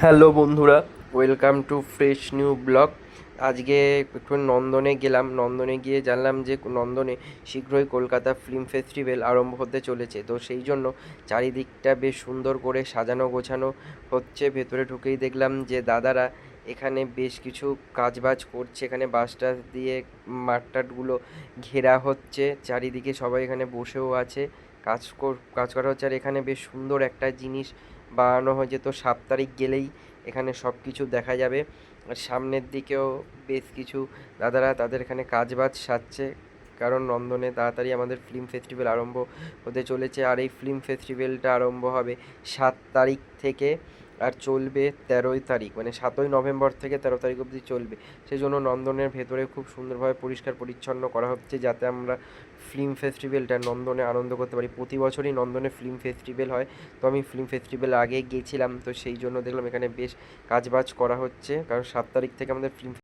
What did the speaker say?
Hello বন্ধুরা, welcome to fresh new blog. আজকে একটু নন্দনে গেলাম, নন্দনে গিয়ে জানলাম যে নন্দনে শীঘ্রই কলকাতা ফিল্ম ফেস্টিভ্যাল আরম্ভ হতে চলেছে। তো সেই জন্য চারিদিকটা বেশ সুন্দর করে সাজানো গোছানো হচ্ছে। ভেতরে ঢুকেই দেখলাম যে দাদারা এখানে বেশ কিছু কাজবাজ করছে। এখানে বাস টাস দিয়ে মাঠ টাটগুলো ঘেরা হচ্ছে। চারিদিকে সবাই এখানে বসেও আছে। কাজ কর- কাজ করা হচ্ছে। আর এখানে বেশ সুন্দর একটা জিনিস বানানো হয়েছে তো সাত তারিখ গেলেই এখানে সব কিছু দেখা যাবে। আর সামনের দিকেও বেশ কিছু দাদারা তাদের এখানে কাজ বাজ সারছে কারণ নন্দনে তাড়াতাড়ি আমাদের ফিল্ম ফেস্টিভ্যাল আরম্ভ হতে চলেছে। আর এই ফিল্ম ফেস্টিভ্যালটা আরম্ভ হবে সাত তারিখ থেকে। আর চলবে তেরোই তারিখ মানে সাতই নভেম্বর থেকে তেরো তারিখ অবধি চলবে। সেই জন্য নন্দনের ভেতরে খুব সুন্দরভাবে পরিষ্কার পরিচ্ছন্ন করা হচ্ছে যাতে আমরা ফিল্ম ফেস্টিভ্যালটা নন্দনে আনন্দ করতে পারি। প্রতি বছরই নন্দনে ফিল্ম ফেস্টিভ্যাল হয়। তো আমি ফিল্ম ফেস্টিভ্যাল আগে গেছিলাম, তো সেই জন্য দেখলাম এখানে বেশ কাজবাজ করা হচ্ছে। কারণ সাত তারিখ থেকে আমাদের ফিল্ম